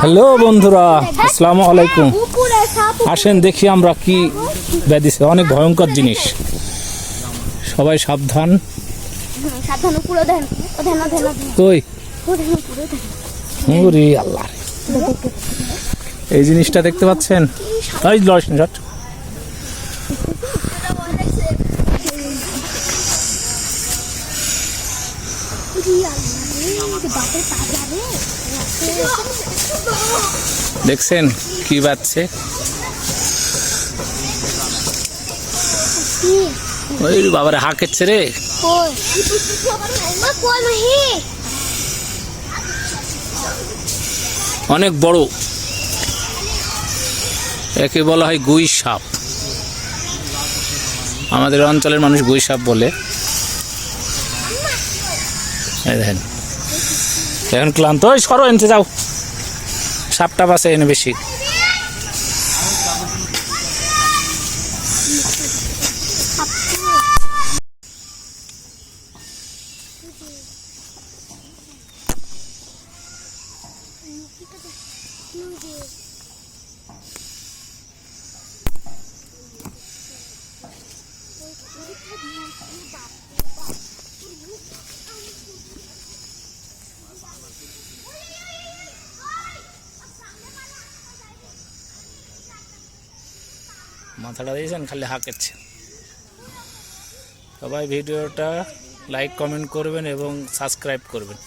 Hello বন্ধুরা আসসালামু আলাইকুম। আসেন দেখি আমরা কি ব্যাধিছে অনেক ভয়ঙ্কর জিনিস। সবাই সাবধান। কই? আল্লাহ এই জিনিসটা দেখতে পাচ্ছেন? এই লড়াই। বাপের দেখছেন কি বাচ্ছে ওই বাবারে হাঁকেচ্ছে রে। অনেক বড়। একে বলা হয় গুই সাপ। আমাদের অঞ্চলের মানুষ গুই সাপ বলে। দেখেন। এখন ক্লান্ত। ওই সরো এনতে যাও। সাপটা বাসে এনে বেশি। মাথাটা দিয়েছেন খালি হাঁকেচ্ছে সবাই ভিডিওটা লাইক কমেন্ট করবেন এবং সাবস্ক্রাইব করবেন।